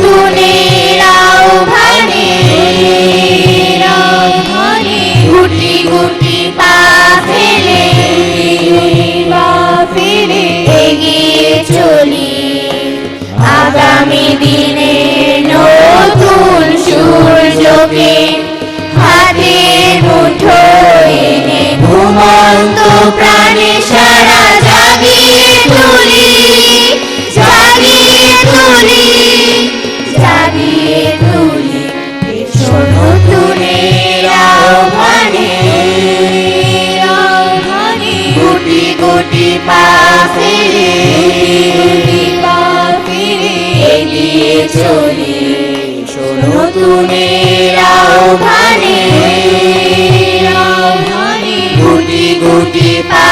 নতুনের চলি। আগামী দিনে নতুন সূর্যকে হাতে মুঠো এনে ঘুমন্ত প্রাণে সারা গুটি পা ফিরে পা ফিরে এগিয়ে চলি এসো নতুনের আহ্বানে গুটি গুটি পা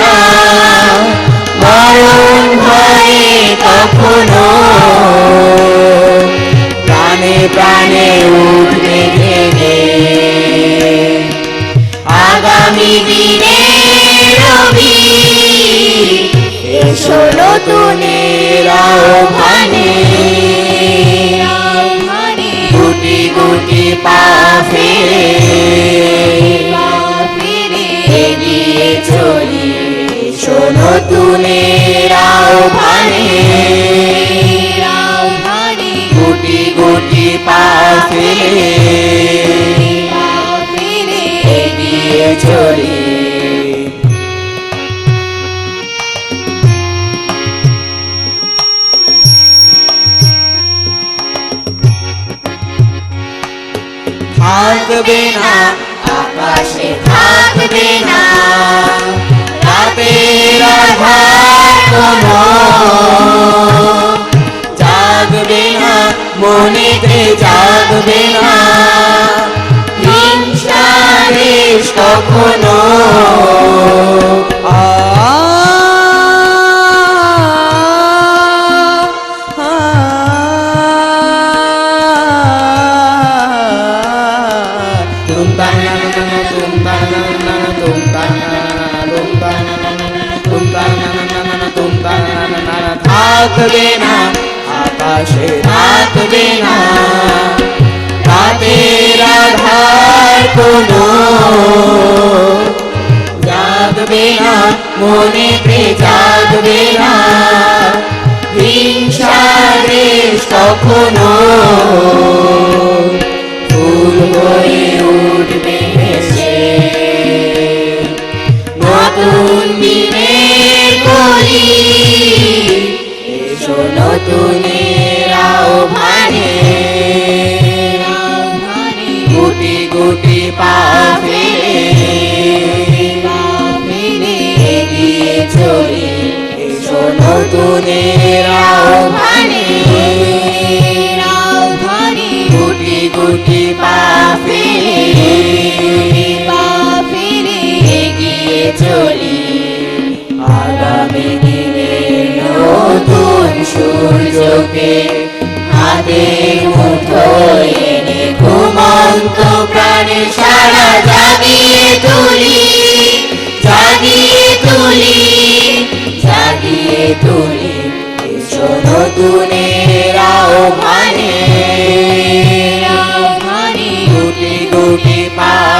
নতুনের আহ্বানে গুটি গুটি পা ফিরে এগিয়ে চলি থাকবে না আকাশে থাকবে না মনেতে জাগবে না কখনো আ তুম তুম তুম তুম থাকবে না, আকাশে থাকবে না। রাতের আধার কোনো জাগবে না মনেতে জাগবে না। হিংসা দেশ কখনো নতুনের আহ্বানে গুটি গুটি পা ফিরে এগিয়ে চলি এসো নতুনের আহ্বানে। গুটি গুটি পা আগামী চোখে হাতে মুঠোয় এনে ঘুমন্ত প্রাণে সারা জাগিয়ে তুলি জাগিয়ে তুলি জাগিয়ে তুলি। নতুনের আহ্বানে আহ্বানে। গুটি গুটি পা